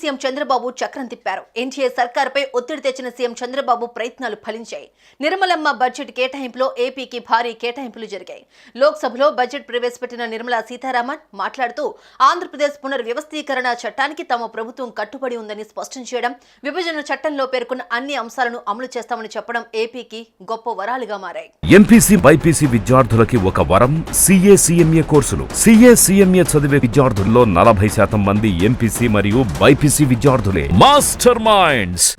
CM Chandrababu చక్రం తిప్పారు. NTA సర్కార్పై ఒత్తిడి తెచ్చిన సీఎం చంద్రబాబు ప్రయత్నాలు ఫలించాయి. నిర్మలమ్మ బడ్జెట్ కేటాయింపులో ఏపీకి భారీ కేటాయింపులు జరిగాయి. లోక్సభలో బడ్జెట్ ప్రవేశపెట్టిన నిర్మలా సీతారామన్ మాట్లాడుతూ ఆంధ్రప్రదేశ్ పునర్వ్యవస్థీకరణ చట్టానికి తమ ప్రభుత్వం కట్టుబడి ఉందని స్పష్టం చేయడం విభజన చట్టంలో పేర్కొన్న అన్ని అంశాలను అమలు చేస్తామని చెప్పడం ఏపీకి గొప్ప వరాలుగా మారాయి. ఎంపీసీ బైపీసీ విద్యార్థులకి ఒక వరం సిఏ సిఎంఏ కోర్సులు. సిఏ సిఎంఏ చదివే విద్యార్థుల్లో నలభై శాతం మంది ఎంపీసీ మరియు BiPC IPC Vijay Master Minds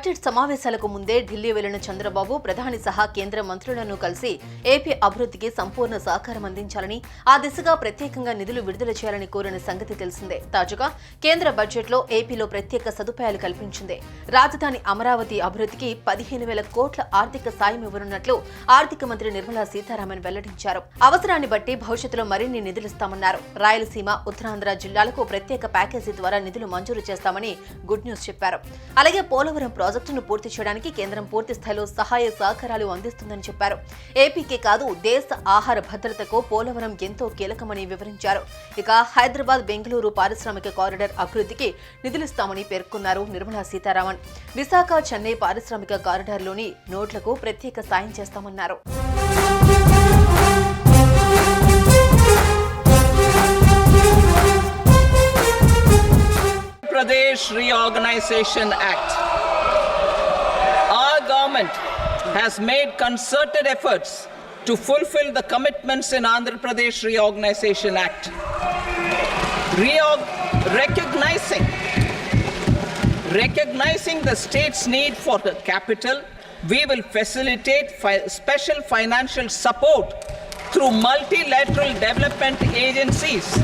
budget సమావేశాలకు ముందే ఢిల్లీ వెళ్ళిన చంద్రబాబు ప్రధాని సహా కేంద్ర మంత్రులను కలిసి ఏపీ అభివృద్ధికి సంపూర్ణ సహకారం అందించాలని ఆ దిశగా ప్రత్యేకంగా నిధులు విడుదల చేయాలని కోరిన సంగతి తెలిసిందే. తాజాగా కేంద్ర బడ్జెట్లో ఏపీలో ప్రత్యేక సదుపాయాలు కల్పించింది. రాజధాని అమరావతి అభివృద్ధికి పదిహేను వేల కోట్ల ఆర్థిక సాయం ఇవ్వనున్నట్లు ఆర్థిక మంత్రి నిర్మలా సీతారామన్ వెల్లడించారు. అవసరాన్ని బట్టి భవిష్యత్తులో మరిన్ని నిధులిస్తామన్నారు రాయలసీమ ఉత్తరాంధ్ర జిల్లాలకు ప్రత్యేక ప్యాకేజీ ద్వారా నిధులు మంజూరు చేస్తామని గుడ్ న్యూస్ చెప్పారు. అలాగే పోలవరం ప్రాజెక్టును పూర్తి చేయడానికి కేంద్రం పూర్తి స్థాయిలో సహాయ సహకారాలు అందిస్తుందని చెప్పారు. ఏపీకే కాదు దేశ ఆహార భద్రతకు పోలవరం ఎంతో కీలకమని వివరించారు. ఇక హైదరాబాద్ బెంగళూరు పారిశ్రామిక కారిడార్ అభివృద్ధికి నిధులిస్తామని పేర్కొన్నారు నిర్మలా సీతారామన్. విశాఖ చెన్నై పారిశ్రామిక కారిడార్లోని నోట్లకు ప్రత్యేక సాయం చేస్తామన్నారు. Pradesh Reorganization Act. Government has made concerted efforts to fulfill the commitments in Andhra Pradesh Reorganization Act. Reorg- recognizing recognizing the state's need for the capital, we will facilitate fi- special financial support through multilateral development agencies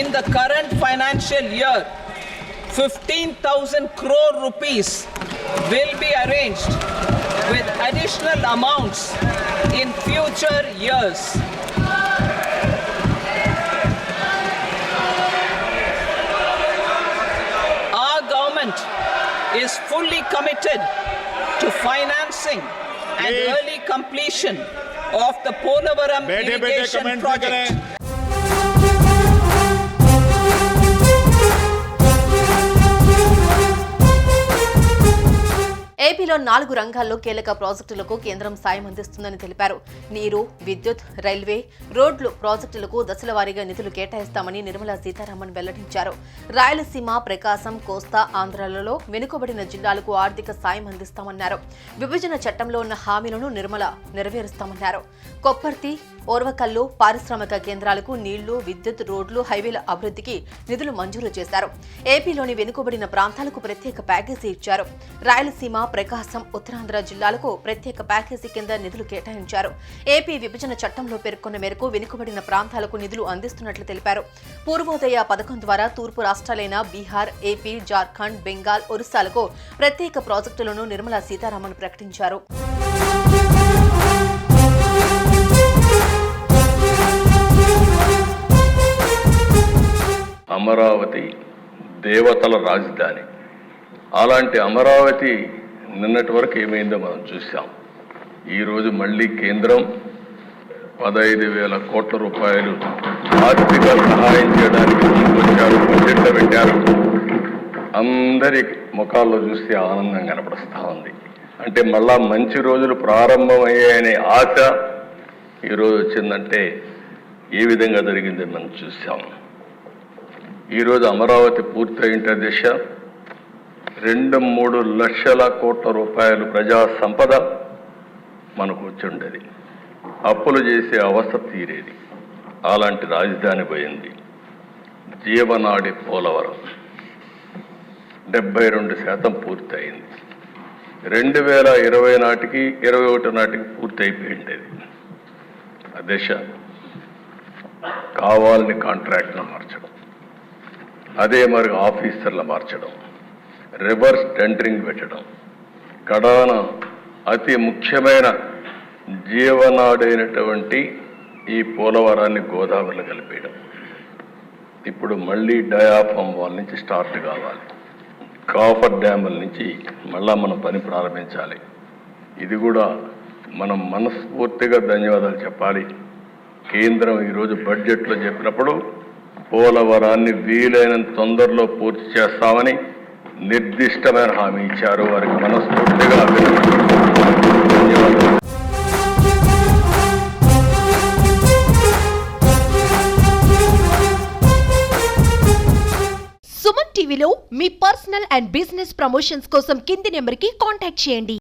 in the current financial year, 15,000 crore rupees will be arranged with additional amounts in future years. Our government is fully committed to financing and early completion of the Polavaram irrigation project. ఏపీలో నాలుగు రంగాల్లో కీలక ప్రాజెక్టులకు కేంద్రం సాయం అందిస్తుందని తెలిపారు. నీరు విద్యుత్ రైల్వే రోడ్లు ప్రాజెక్టులకు దశల వారీగా నిధులు కేటాయిస్తామని నిర్మలా సీతారామన్ వెల్లడించారు. రాయలసీమ ప్రకాశం కోస్తా ఆంధ్రాలలో వెనుకబడిన జిల్లాలకు ఆర్థిక సాయం అందిస్తామన్నారు. విభజన చట్టంలో ఉన్న హామీలను నిర్మల నెరవేరుస్తామన్నారు. కొప్పర్తి ఓర్వకల్లు పారిశ్రామిక కేంద్రాలకు నీళ్ళు విద్యుత్ రోడ్లు హైవేల అభివృద్ధికి నిధులు మంజూరు చేశారు. ఏపీలోని వెనుకబడిన ప్రాంతాలకు ప్రత్యేక ప్యాకేజీ ఇచ్చారు. రాయలసీమ ప్రకాశం ఉత్తరాంధ్ర జిల్లాలకు ప్రత్యేక ప్యాకేజీ కింద నిధులు కేటాయించారు. ఏపీ విభజన చట్టంలో పేర్కొన్న మేరకు వెనుకబడిన ప్రాంతాలకు నిధులు అందిస్తున్నట్లు తెలిపారు. పూర్వోదయ పథకం ద్వారా తూర్పు రాష్ట్రాలైన బీహార్ ఏపీ జార్ఖండ్ బెంగాల్ ఒరిస్సాలకు ప్రత్యేక ప్రాజెక్టులను నిర్మలా సీతారామన్ ప్రకటించారు. అమరావతి దేవతల రాజధాని. అలాంటి అమరావతి నిన్నటి వరకు ఏమైందో మనం చూసాం ఈరోజు మళ్ళీ కేంద్రం పదహైదు వేల కోట్ల రూపాయలు ఆర్థిక సహాయం చేయడానికి ముందుకొచ్చారు బడ్జెట్లో పెట్టారు. అందరి ముఖాల్లో చూస్తే ఆనందం కనపడుస్తూ ఉంది. అంటే మళ్ళా మంచి రోజులు ప్రారంభమయ్యాయనే ఆశ ఈరోజు వచ్చిందంటే ఏ విధంగా జరిగిందో మనం చూసాం ఈరోజు అమరావతి పూర్తయింటే దిశ రెండు మూడు లక్షల కోట్ల రూపాయలు ప్రజా సంపద మనకు వచ్చుండేది అప్పులు చేసే అవస్థ తీరేది. అలాంటి రాజధాని పోయింది. జీవనాడి పోలవరం. డెబ్బై రెండు శాతం పూర్తయింది. రెండు వేల ఇరవై నాటికి ఇరవై ఒకటి నాటికి పూర్తి అయిపోయింది ఆ దిశ కావాలని కాంట్రాక్ట్ను మార్చడం. అదే మరి ఆఫీసర్లు మార్చడం. రివర్స్ టెండరింగ్ పెట్టడం. కడాన అతి ముఖ్యమైన జీవనాడైనటువంటి ఈ పోలవరాన్ని గోదావరిలో కలిపేయడం. ఇప్పుడు మళ్ళీ డయాఫామ్ వాళ్ళ నుంచి స్టార్ట్ కావాలి. కాఫర్ డ్యాముల నుంచి మళ్ళా మనం పని ప్రారంభించాలి. ఇది కూడా మనం మనస్ఫూర్తిగా ధన్యవాదాలు చెప్పాలి. కేంద్రం ఈరోజు బడ్జెట్లో చెప్పినప్పుడు పోలవరాన్ని వీలైనంత తొందరలో పూర్తి చేస్తామని నిర్దిష్టమైన హామీ ఇచ్చారు వారికి మనస్ఫూర్తిగా అభినందనలు. సుమన్ టీవీలో మీ పర్సనల్ అండ్ బిజినెస్ ప్రమోషన్స్ కోసం కింది నెంబర్కి కాంటాక్ట్ చేయండి